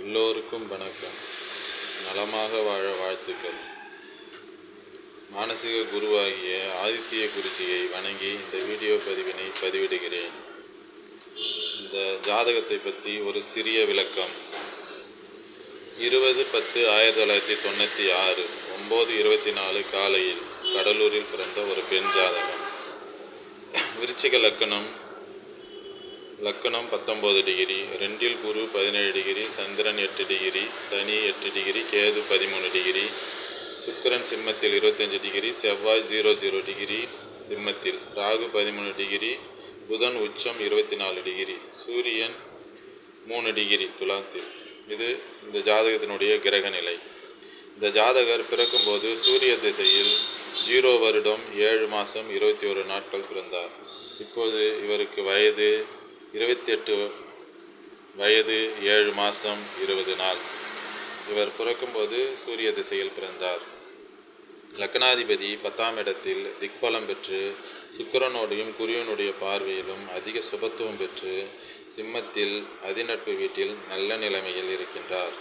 எல்லோருக்கும் வணக்கம். நலமாக வாழ வாழ்த்துக்கள். மானசீக குருவாகிய ஆதித்ய குருஜியை வணங்கி இந்த வீடியோ பதிவினை பதிவிடுகிறேன். இந்த ஜாதகத்தை பற்றி ஒரு சிறிய விளக்கம். இருபது பத்து ஆயிரத்தி தொள்ளாயிரத்தி தொண்ணூற்றி ஆறு ஒம்பது இருபத்தி நாலு காலையில் கடலூரில் பிறந்த ஒரு பெண் ஜாதகம். விருச்சிக லக்கணம் லக்கணம் பத்தொம்போது டிகிரி ரெண்டில் குரு பதினேழு டிகிரி சந்திரன் எட்டு டிகிரி சனி எட்டு டிகிரி கேது பதிமூணு டிகிரி சுக்கரன் சிம்மத்தில் இருபத்தஞ்சு டிகிரி செவ்வாய் ஜீரோ ஜீரோ டிகிரி சிம்மத்தில் ராகு பதிமூணு டிகிரி புதன் உச்சம் இருபத்தி நாலு டிகிரி சூரியன் மூணு டிகிரி துலாத்தில். இது இந்த ஜாதகத்தினுடைய கிரக நிலை. இந்த ஜாதகர் பிறக்கும்போது சூரிய திசையில் ஜீரோ வருடம் ஏழு மாதம் இருபத்தி ஒரு நாட்கள் பிறந்தார். இப்போது இவருக்கு வயது இருபத்தி எட்டு வயது ஏழு மாதம் இருபது நாள். இவர் பிறக்கும்போது சூரிய திசையில் பிறந்தார். லக்னாதிபதி பத்தாம் இடத்தில் திக்பலம் பெற்று சுக்கரனோடையும் குரியனுடைய பார்வையிலும் அதிக சுபத்துவம் பெற்று சிம்மத்தில் அதிநட்பு வீட்டில் நல்ல நிலைமையில் இருக்கின்றார்.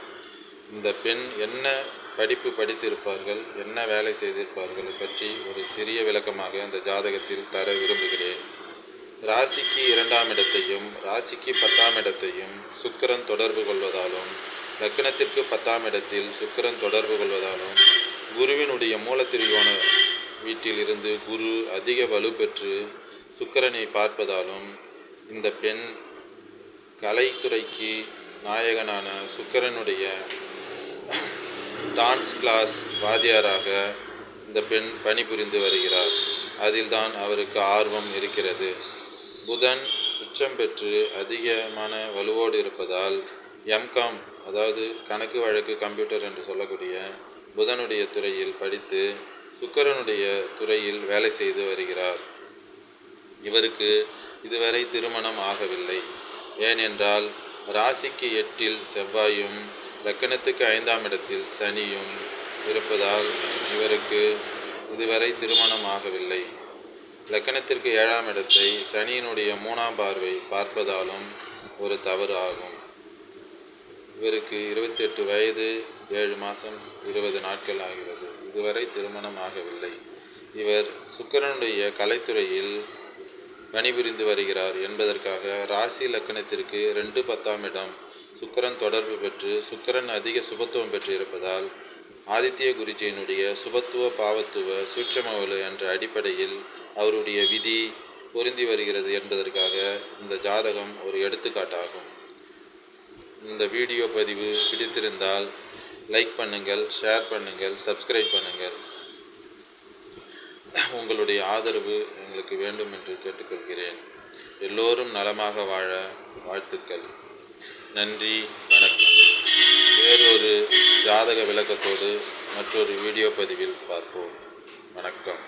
இந்த பெண் என்ன படிப்பு படித்திருப்பார்கள் என்ன வேலை செய்திருப்பார்கள் பற்றி ஒரு சிறிய விளக்கமாக இந்த ஜாதகத்தில் தர விரும்புகிறேன். ராசிக்கு இரண்டாம் இடத்தையும் ராசிக்கு பத்தாம் இடத்தையும் சுக்கிரன் தொடர்பு கொள்வதாலும் லக்னத்திற்கு பத்தாம் இடத்தில் சுக்கிரன் தொடர்பு கொள்வதாலும் குருவினுடைய மூலத்திரிகோண வீட்டில் இருந்து குரு அதிக வலுப்பெற்று சுக்கரனை பார்ப்பதாலும் இந்த பெண் கலைத்துறைக்கு நாயகனான சுக்கரனுடைய டான்ஸ் கிளாஸ் வாத்தியாராக இந்த பெண் பணிபுரிந்து வருகிறார். அதில்தான் அவருக்கு ஆர்வம் இருக்கிறது. புதன் உச்சம் பெற்று அதிகமான வலுவோடு இருப்பதால் எம்காம் அதாவது கணக்கு வழக்கு கம்ப்யூட்டர் என்று சொல்லக்கூடிய புதனுடைய துறையில் படித்து சுக்கரனுடைய துறையில் வேலை செய்து வருகிறார். இவருக்கு இதுவரை திருமணம் ஆகவில்லை. ஏனென்றால் ராசிக்கு எட்டில் செவ்வாயும் லக்கணத்துக்கு ஐந்தாம் இடத்தில் சனியும் இருப்பதால் இவருக்கு இதுவரை திருமணம் ஆகவில்லை. லக்கணத்திற்கு ஏழாம் இடத்தை சனியினுடைய மூணாம் பார்வை பார்ப்பதாலும் ஒரு தவறு ஆகும். இவருக்கு இருபத்தெட்டு வயது ஏழு மாதம் இருபது நாட்கள் ஆகிறது. இதுவரை திருமணம் ஆகவில்லை. இவர் சுக்கரனுடைய கலைத்துறையில் பணிபுரிந்து வருகிறார் என்பதற்காக ராசி லக்கணத்திற்கு ரெண்டு பத்தாம் இடம். சுக்கரன் தொடர்பு பெற்று சுக்கரன் அதிக சுபத்துவம் பெற்று இருப்பதால் ஆதித்ய குருஜியினுடைய சுபத்துவ பாவத்துவ சூட்சமவலு என்ற அடிப்படையில் அவருடைய விதி பொருந்தி வருகிறது என்பதற்காக இந்த ஜாதகம் ஒரு எடுத்துக்காட்டாகும். இந்த வீடியோ பதிவு பிடித்திருந்தால் லைக் பண்ணுங்கள் ஷேர் பண்ணுங்கள் சப்ஸ்கிரைப் பண்ணுங்கள். உங்களுடைய ஆதரவு எங்களுக்கு வேண்டும் என்று கேட்டுக்கொள்கிறேன். எல்லோரும் நலமாக வாழ வாழ்த்துக்கள். நன்றி வணக்கம். வேறொரு ஜாதக விளக்கத்தோடு மற்றொரு வீடியோ பதிவில் பார்ப்போம். வணக்கம்.